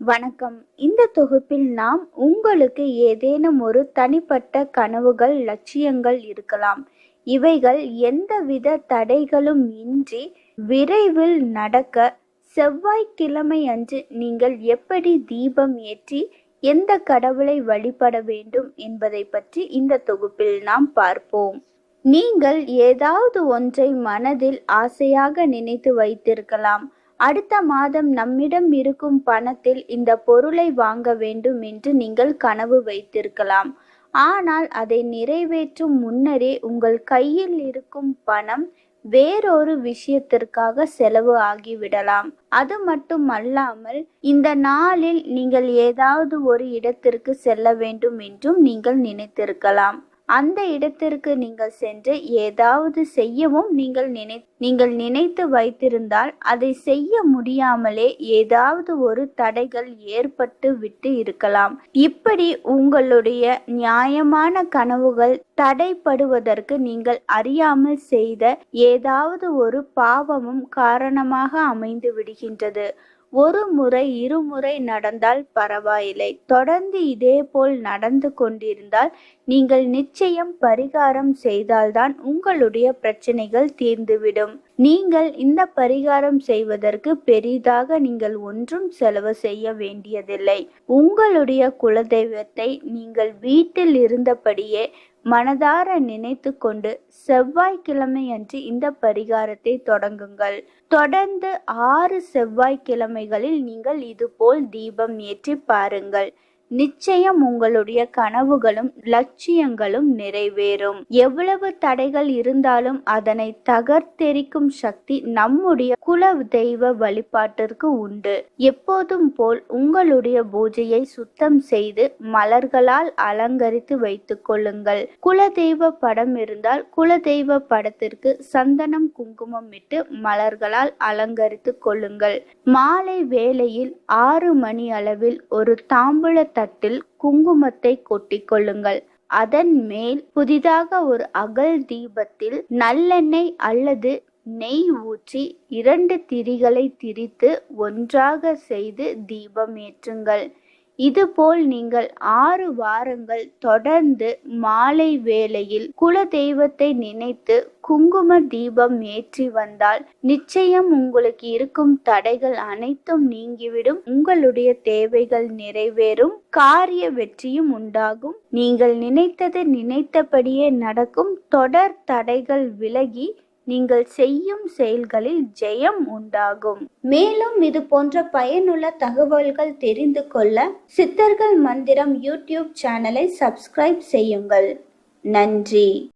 வணக்கம். இந்த தொகுப்பில் நாம் உங்களுக்கு ஏதேனும் ஒரு தனிப்பட்ட கனவுகள் லட்சியங்கள் இருக்கலாம். இவைகள் எந்தவித தடைகளும் இன்றி விரைவில் நடக்க செவ்வாய்க்கிழமை அன்று நீங்கள் எப்படி தீபம் ஏற்றி எந்த கடவுளை வழிபட வேண்டும் என்பதை பற்றி இந்த தொகுப்பில் நாம் பார்ப்போம். நீங்கள் ஏதாவது ஒன்றை மனதில் ஆசையாக நினைத்து வைத்திருக்கலாம். அடுத்த மாதம் நம்மிடம் இருக்கும் பணத்தில் இந்த பொருளை வாங்க வேண்டும் என்று நீங்கள் கனவு வைத்திருக்கலாம். ஆனால் அதை நிறைவேற்றும் முன்னரே உங்கள் கையில் இருக்கும் பணம் வேறொரு விஷயத்திற்காக செலவு ஆகிவிடலாம். அது மட்டும் அல்லாமல் இந்த நாளில் நீங்கள் ஏதாவது ஒரு இடத்திற்கு செல்ல வேண்டும் என்றும் நீங்கள் நினைத்திருக்கலாம். அந்த இடத்திற்கு நீங்கள் சென்று ஏதாவது செய்யவும் நீங்கள் நினை நீங்கள் நினைத்து வைத்திருந்தால் அதை செய்ய முடியாமலே ஏதாவது ஒரு தடைகள் ஏற்பட்டு விட்டு இருக்கலாம். இப்படி உங்களுடைய நியாயமான கனவுகள் தடைப்படுவதற்கு நீங்கள் அறியாமல் செய்த ஏதாவது ஒரு பாவமும் காரணமாக அமைந்து விடுகின்றது. ஒரு முறை இருமுறை நடந்தால் பரவாயில்லை. தொடர்ந்து இதேபோல் நடந்து கொண்டிருந்தால் நீங்கள் நிச்சயம் பரிகாரம் செய்தால்தான் உங்களுடைய பிரச்சனைகள் தீர்ந்துவிடும். நீங்கள் இந்த பரிகாரம் செய்வதற்கு பெரிதாக நீங்கள் ஒன்றும் செலவு செய்ய வேண்டியதில்லை. உங்களுடைய குலதெய்வத்தை நீங்கள் வீட்டில் இருந்தபடியே மனதார நினைத்து கொண்டு செவ்வாய்க்கிழமை அன்று இந்த பரிகாரத்தை தொடங்குங்கள். தொடர்ந்து ஆறு செவ்வாய்க்கிழமைகளில் நீங்கள் இதுபோல் தீபம் ஏற்றி பாருங்கள். நிச்சயம் உங்களுடைய கனவுகளும் லட்சியங்களும் நிறைவேறும். எவ்வளவு தடைகள் இருந்தாலும் அதனை தகர்த்தெரிக்கும் சக்தி நம்முடைய குல தெய்வ வழிபாட்டிற்கு உண்டு. எப்போதும் போல் உங்களுடைய பூஜையை சுத்தம் செய்து மலர்களால் அலங்கரித்து வைத்துக் கொள்ளுங்கள். குல தெய்வ படம் இருந்தால் குல தெய்வ படத்திற்கு சந்தனம் குங்குமம் இட்டு மலர்களால் அலங்கரித்து கொள்ளுங்கள். மாலை வேளையில் ஆறு மணி அளவில் ஒரு தாம்பூல தட்டில் குங்குமத்தை கொட்டிக்கொள்ளுங்கள் அதன் மேல் புதிதாக ஒரு அகல் தீபத்தில் நல்லெண்ணெய் அல்லது நெய் ஊற்றி இரண்டு திரிகளை திரித்து ஒன்றாக செய்து தீபம் ஏற்றுங்கள். இதுபோல் நீங்கள் ஆறு வாரங்கள் தொடர்ந்து மாலை வேளையில் குல தெய்வத்தை நினைத்து குங்கும தீபம் ஏற்றி வந்தால் நிச்சயம் உங்களுக்கு இருக்கும் தடைகள் அனைத்தும் நீங்கிவிடும். உங்களுடைய தேவைகள் நிறைவேறும். காரிய வெற்றியும் உண்டாகும். நீங்கள் நினைத்தது நினைத்தபடியே நடக்கும். தொடர் தடைகள் விலகி நீங்கள் செய்யும் செயல்களில் ஜெயம் உண்டாகும். மேலும் இது போன்ற பயனுள்ள தகவல்கள் தெரிந்து கொள்ள சித்தர்கள் மந்திரம் யூடியூப் சேனலை சப்ஸ்கிரைப் செய்யுங்கள். நன்றி.